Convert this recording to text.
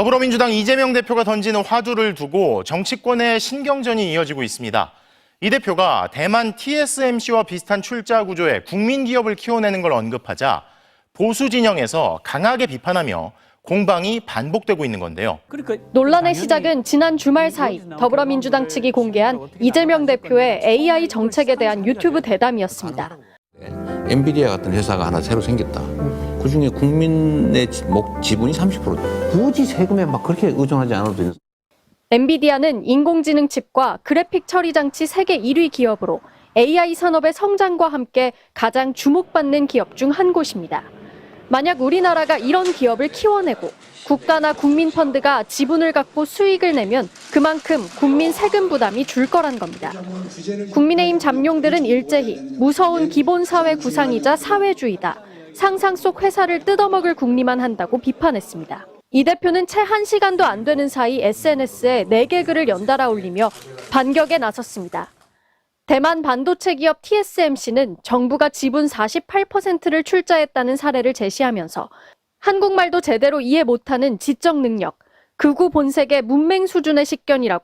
더불어민주당 이재명 대표가 던지는 화두를 두고 정치권의 신경전이 이어지고 있습니다. 이 대표가 대만 TSMC와 비슷한 출자 구조의 국민 기업을 키워내는 걸 언급하자 보수 진영에서 강하게 비판하며 공방이 반복되고 있는 건데요. 그러니까 논란의 시작은 지난 주말 사이 더불어민주당 측이 공개한 이재명 대표의 AI 정책에 대한 유튜브 대담이었습니다. 엔비디아 같은 회사가 하나 새로 생겼다. 그 중에 국민의 지분이 30%. 굳이 세금에 막 그렇게 의존하지 않아도 되는. 엔비디아는 인공지능 칩과 그래픽 처리 장치 세계 1위 기업으로 AI 산업의 성장과 함께 가장 주목받는 기업 중 한 곳입니다. 만약 우리나라가 이런 기업을 키워내고 국가나 국민 펀드가 지분을 갖고 수익을 내면 그만큼 국민 세금 부담이 줄 거란 겁니다. 국민의힘 잠룡들은 일제히 무서운 기본사회 구상이자 사회주의다. 상상 속 회사를 뜯어먹을 국리만 한다고 비판했습니다. 이 대표는 채 한시간도안 되는 사이 SNS에 네개글을 연달아 올리며 반격에 나섰습니다. 대만 반도체 기업 TSMC는 정부가 지분 48%를 출자했다는 사례를 제시하면서 한국말도 제대로 이해 못하는 지적 능력, 극우 본색의 문맹 수준의 식견이라고